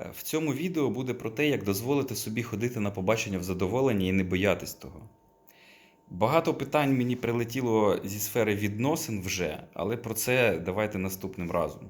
Е, В цьому відео буде про те, як дозволити собі ходити на побачення в задоволенні і не боятись того. Багато питань мені прилетіло зі сфери відносин вже, але про це давайте наступним разом.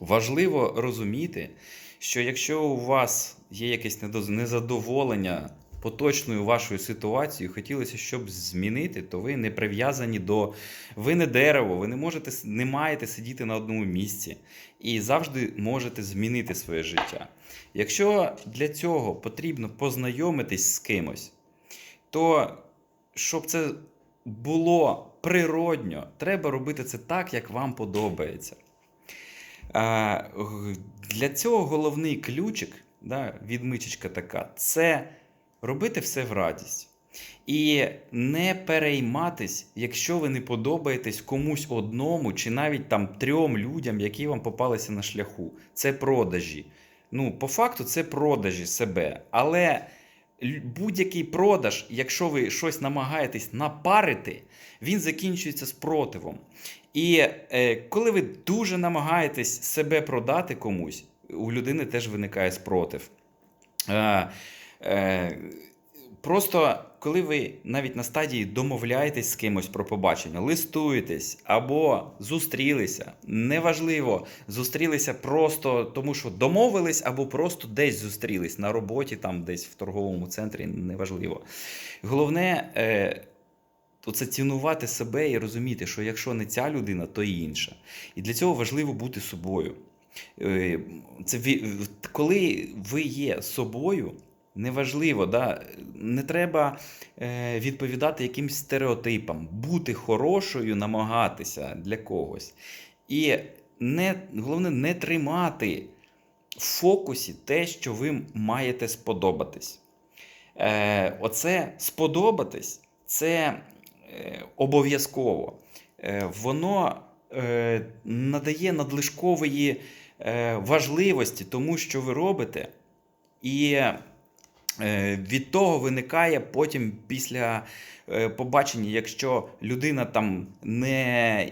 Важливо розуміти, що якщо у вас є якесь незадоволення поточною вашою ситуацією, хотілося щоб змінити, то ви не прив'язані до. Ви не дерево, ви не можете не маєте сидіти на одному місці і завжди можете змінити своє життя. Якщо для цього потрібно познайомитись з кимось, то щоб це було природньо, треба робити це так, як вам подобається. Для цього головний ключик, да, відмичечка така, це робити все в радість. І не перейматись, якщо ви не подобаєтесь комусь одному, чи навіть там трьом людям, які вам попалися на шляху. Це продажі. Ну, по факту, це продажі себе. Але будь-який продаж, якщо ви щось намагаєтесь напарити, він закінчується спротивом. І е, коли ви дуже намагаєтесь себе продати комусь, у людини теж виникає спротив. Е, просто коли ви навіть на стадії домовляєтесь з кимось про побачення, листуєтесь або зустрілися, неважливо, зустрілися просто тому, що домовились, або просто десь зустрілись на роботі, там десь в торговому центрі, неважливо. Головне. Е, це цінувати себе і розуміти, що якщо не ця людина, то і інша. І для цього важливо бути собою. Е, Це коли ви є собою, неважливо, да? не треба е, відповідати якимсь стереотипам, бути хорошою, намагатися для когось. І не, головне не тримати в фокусі те, що ви маєте сподобатись. Е, оце сподобатись це е, обов'язково. Е, воно е, надає надлишкової е, важливості тому, що ви робите, і від того виникає потім після е, побачення, якщо людина там не,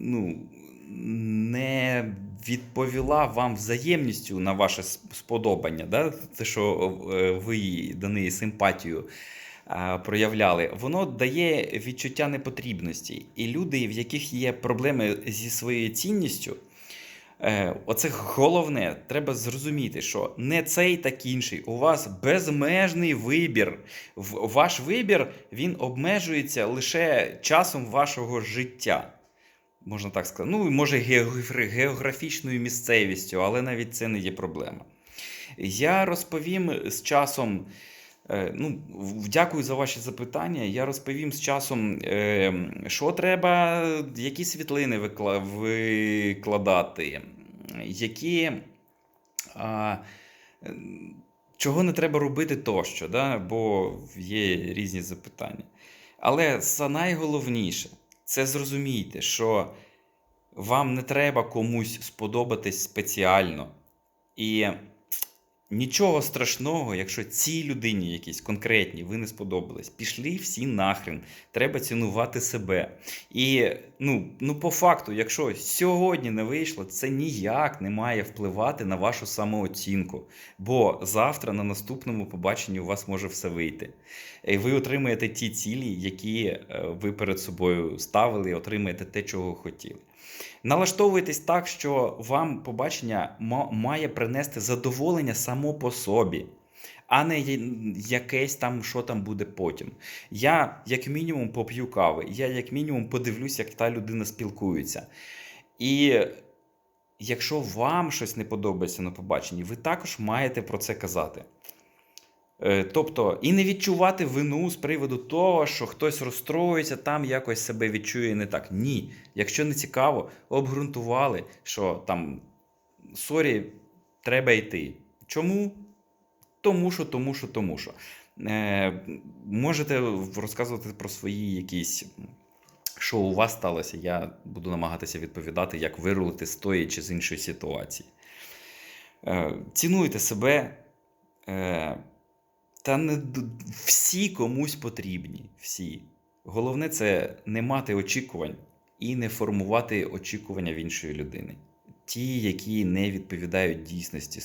ну, не відповіла вам взаємністю на ваше сподобання, да? те, що е, ви їй- до неї симпатію проявляли, воно дає відчуття непотрібності. І люди, в яких є проблеми зі своєю цінністю, е, оце головне, треба зрозуміти, що не цей так інший. У вас безмежний вибір. Ваш вибір він обмежується лише часом вашого життя. Можна так сказати. Ну, може, географічною місцевістю, але навіть це не є проблема. Я розповім з часом. Е, Ну, дякую за ваші запитання. Я розповім з часом, е, що треба, які світлини викладати, які, чого не треба робити тощо, да? бо є різні запитання. Але найголовніше, це зрозумійте, що вам не треба комусь сподобатись спеціально. І Нічого страшного, якщо цій людині якійсь конкретній ви не сподобались. Пішли всі нахрен. Треба цінувати себе. І ну, ну по факту, якщо сьогодні не вийшло, це ніяк не має впливати на вашу самооцінку. Бо завтра на наступному побаченні у вас може все вийти. І ви отримаєте ті цілі, які е, ви перед собою ставили, і отримаєте те, чого хотіли. Налаштовуйтесь так, що вам побачення має принести задоволення само по собі, а не якесь там, що там буде потім. Я, як мінімум, поп'ю кави, я, як мінімум, подивлюсь, як та людина спілкується. І якщо вам щось не подобається на побаченні, ви також маєте про це казати. Е, Тобто, і не відчувати вину з приводу того, що хтось розстроїться, там якось себе відчує не так. Ні. Якщо не цікаво, обґрунтували, що там сорі, треба йти. Чому? Тому що, тому що, тому що. Е, можете розказувати про свої якісь, що у вас сталося. Я буду намагатися відповідати, як вирулити з тої чи з іншої ситуації. Е, цінуйте себе. Е, та не всі комусь потрібні. Всі. Головне це не мати очікувань і не формувати очікування в іншої людини. Ті, які не відповідають дійсності